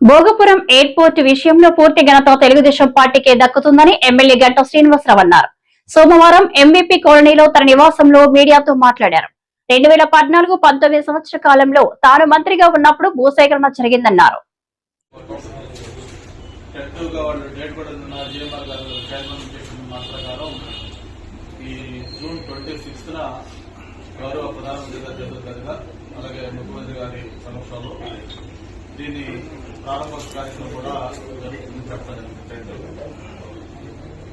Bhogapuram airport విషయంలో పూర్తి ఘనత తెలుగుదేశం పార్టీకే దక్కుతుందని ఎమ్మెల్యే గంట శ్రీనివాసరావు అన్నారు. సోమవారం ఎంబీపీ కాలనీలో తన నివాసంలో మీడియాతో మాట్లాడారు. రెండు వేల పద్నాలుగు పంతొమ్మిది సంవత్సర కాలంలో తాను మంత్రిగా ఉన్నప్పుడు భూసేకరణ జరిగిందన్నారు. గౌరవ ప్రధానమంత్రి గారి అలాగే ముఖ్యమంత్రి గారి సమక్షంలో దీని ప్రారంభ కూడా జరుగుతుందని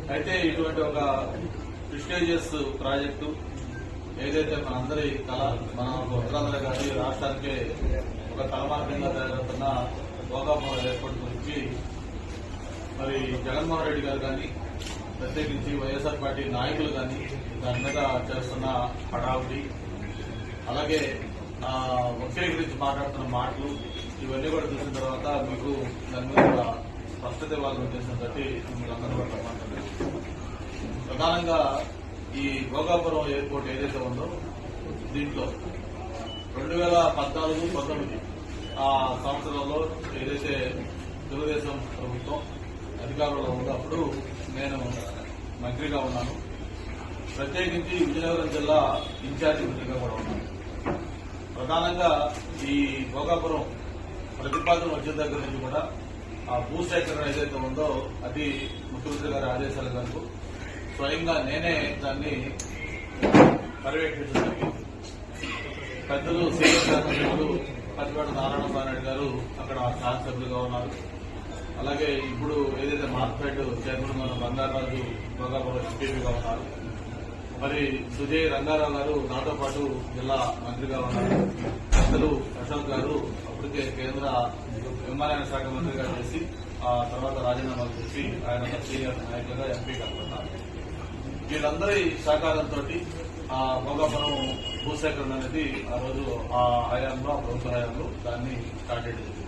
అయితే ఇటువంటి ఒక ప్రిస్టేజియస్ ప్రాజెక్టు ఏదైతే మనందరి కళ మన ఉత్తరాంధ్ర కానీ రాష్ట్రానికి ఒక తలమార్గంగా తయారవుతున్న భోగాపురం ఏర్పాటు గురించి మరి జగన్మోహన్ రెడ్డి గారు కానీ ప్రత్యేకించి వైఎస్ఆర్ పార్టీ నాయకులు కానీ దాని మీద చేస్తున్న హడావుడి అలాగే ఒత్తిడి గురించి మాట్లాడుతున్న మాటలు ఇవన్నీ కూడా చూసిన తర్వాత మీకు దాని మీద స్పష్టత ఇవ్వాలని ఉద్దేశం బట్టి మిమ్మల్ని అందరూ కూడా ప్రధానంగా ఈ భోగాపురం ఎయిర్పోర్ట్ ఏదైతే ఉందో దీంట్లో రెండు వేల పద్నాలుగు పంతొమ్మిది ఆ సంవత్సరంలో ఏదైతే తెలుగుదేశం ప్రభుత్వం అధికారంలో ఉన్నప్పుడు నేను మంత్రిగా ఉన్నాను. ప్రత్యేకించి విజయనగరం జిల్లా ఇన్ఛార్జి మంత్రిగా కూడా ఉన్నాను. ప్రధానంగా ఈ భోగాపురం ప్రతిపాదన వచ్చిన దగ్గర నుంచి కూడా ఆ భూసేకరణ ఏదైతే ఉందో అది ముఖ్యమంత్రి గారి ఆదేశాల మేరకు స్వయంగా నేనే దాన్ని పర్యవేక్షించడం పెద్దలు సీనియర్ శాసనసభ్యులు పచ్చిపాటి నారాయణ నారాయణ గారు అక్కడ శాసనసభ్యులుగా ఉన్నారు. అలాగే ఇప్పుడు ఏదైతే మార్కెట్ చైర్మన్ బంగారాజు భోగాపురం ఎంపీగా ఉన్నారు. మరి సుజయ్ రంగారావు గారు నాతో పాటు జిల్లా మంత్రిగా ఉన్నారు. పెద్దలు ప్రశాంత్ గారు అప్పటికే కేంద్ర విమానయాన శాఖ మంత్రిగా చేసి ఆ తర్వాత రాజీనామా చేసి ఆయన సీనియర్ నాయకులుగా ఎంపీగా ఉన్నారు వీళ్ళందరి సహకారంతో ఆ భోగాపురం భూసేకరణ అనేది ఆ రోజు ఆ హయాంలో ఆ ప్రభుత్వ హయాంలో దాన్ని స్టార్ట్ చేయడం జరిగింది.